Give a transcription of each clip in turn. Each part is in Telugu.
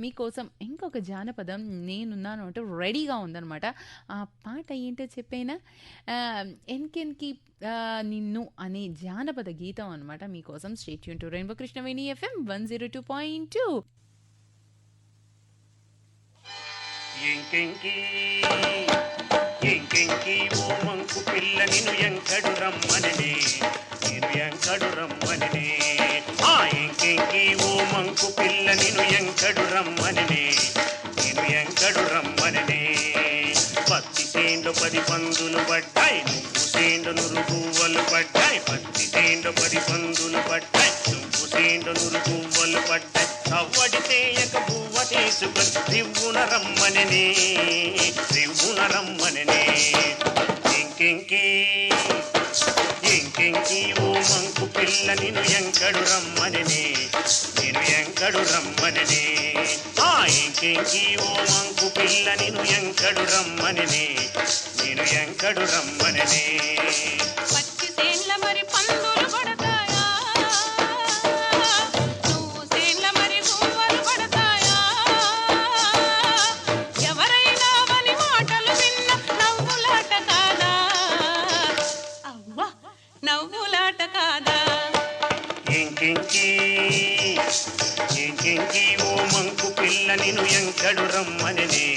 మీకోసం ఇంకొక జానపదం నేనున్నాను అంటే రెడీగా ఉందనమాట ఆ పాట ఏంటో చెప్పేనా? ఎన్కెన్కి నిన్ను అనే జానపద గీతం అనమాట మీకోసం. Stay Yoon to rainbow Krishnaveni FM one zero two point two. ఎంకెంకి ఎంకెంకి ఓ మంకు పిల్ల నిన్ను ఎంకడు రమ్మని రమ్మననే. నేను ఎంకడు రమ్మననే. పత్తి సేండు పది పందులు పడ్డాయి నువ్వు సేండు నురుగువ్వలు పడ్డాయి. పత్తి సేండు పది పందులు పడ్డాయి నువ్వు సేండు నురుగువ్వలు పడ్డాయి. అవ్వడి తేయక పువ్వ తీసుకొని రివ్వున రమ్మననే. రివ్వున రమ్మననే. ఇంకెంకి ఇంకెంకి ఓ మంకు పిల్ల నిన్ను ఎంకడు రమ్మననే. ఎంకడు రమ్మననే ఆ ఇంకెంకి ఓ మంకు పిల్ల నిను ఎంకడు రమ్మననే నేను ఎంకడు రమ్మననే పచ్చి సేన్ల మరి ఇంకింకి ఓ మంకు పిల్ల నేను ఎంకడు రమ్మననే.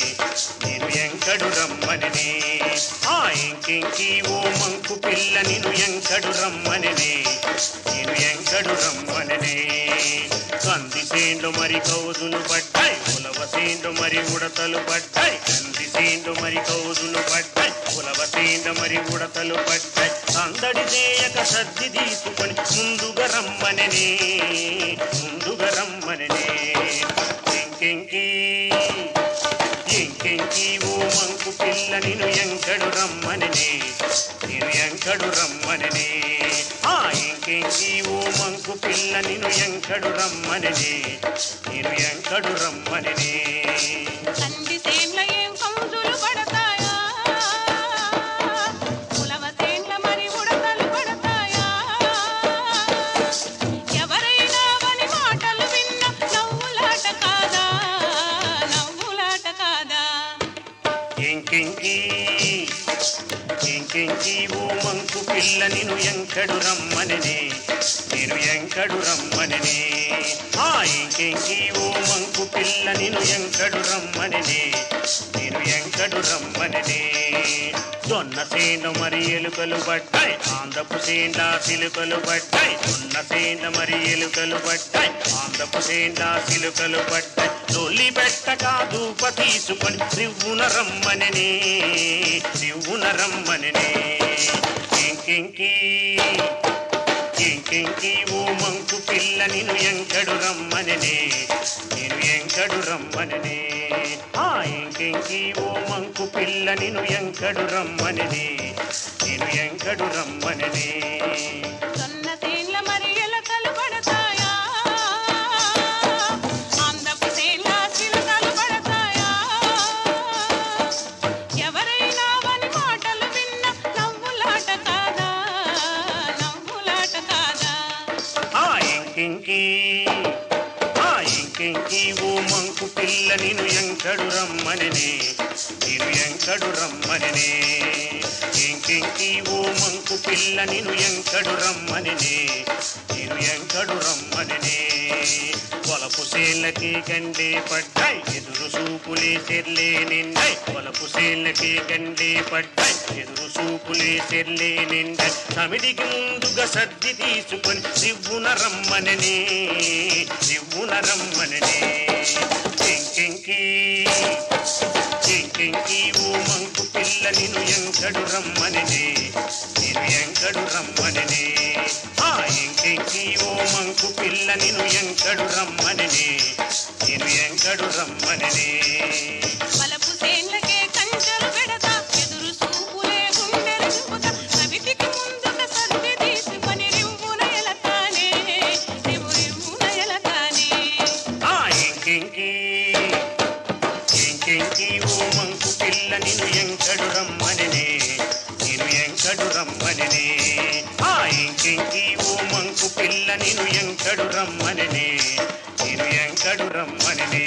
నేను ఎంకడు రమ్మననే. ఆ ఇంకింకి ఓ మంకు పిల్ల నేను ఎంకడు రమ్మననే. నేను ఎంకడు రమ్మననే. కంది సేండు మరి కౌదులు పడ్డాయి కులవ సేండు మరి ఉడతలు పడ్డాయి. కంది సేండు మరి కౌదులు పడ్డాయి కులవ సేండు మరి ఉడతలు పడ్డాయి. అందడి చేయక సర్ది తీసుకొని ముందుగా రమ్మననే. మంకు పిల్ల ఎంకడు రమ్మననే. నేను ఎంకడు రమ్మననే. ఆ ఇంకెంకి ఓ మంకు పిల్ల నిన్ను ఎంకడు రమ్మననే. నేను ఎంకడు రమ్మననే. ఇంకింకి ఓ మంకు పిల్ల నిను ఎంకడు రమ్మననే నేను ఎంకడు రమ్మననే. ఆ ఇంకింకి ఓ మంకు పిల్ల నిను ఎంకడు రమ్మననే. వెంకడు ఎంకడు రమ్మననే జొన్న సేన మరి ఎలుకలు పట్టాయి. ఆంధ్రపు సేండా సిలుకలు పడ్డాయి సొన్న సేన మరి ఎలుకలు పట్టాయి. ఆంధ్రపు సేండా సిలుకలు పట్టాయి. తొలి పెట్టక దూప తీసుకొని శివున రమ్మననే. శివున రమ్మననే. కింకింకి కింకింకి ఓ మంకు పిల్ల నిన్ను ఎంకడు రమ్మననే నేను ఎంకడు రమ్మననే ఆ ఇంకింకి ఓ మంకు పిల్ల నిన్ను ఎంకడు రమ్మననే నేను ఎంకడు రమ్మననే ఓ మంకు పిల్ల నిను ఎంకడు రమ్మననే. నిను ఎంకడు రమ్మననే. ఇంకింకి ఓ మంకు పిల్ల నిను ఎంకడు రమ్మననే. నిను ఎంకడు రమ్మననే. పొలపు సేళ్ళకి గండే పడ్డాయి ఎదురు సూపులే తెర్లే నిండాయి. పొలపు సేళ్ళకి గండే పడ్డాయి ఎదురు సూపులే తెర్లే నిండాయి. సమిడికి ముందుగా సర్ది తీసుకొని రివ్వున రమ్మననే. రివ్వున రమ్మననే. ఇంకెంకి ఇంకెంకి ఓ మంకు పిల్ల నిను ఎంకడు రమ్మనినే నిను ఎంకడు రమ్మనినే ఆ ఇంకెంకి ఓ మంకు పిల్ల నిను ఎంకడు రమ్మనినే నిను ఎంకడు రమ్మనినే నేను ఎంకడు రమ్మని నేను ఎంకడు రమ్మననే.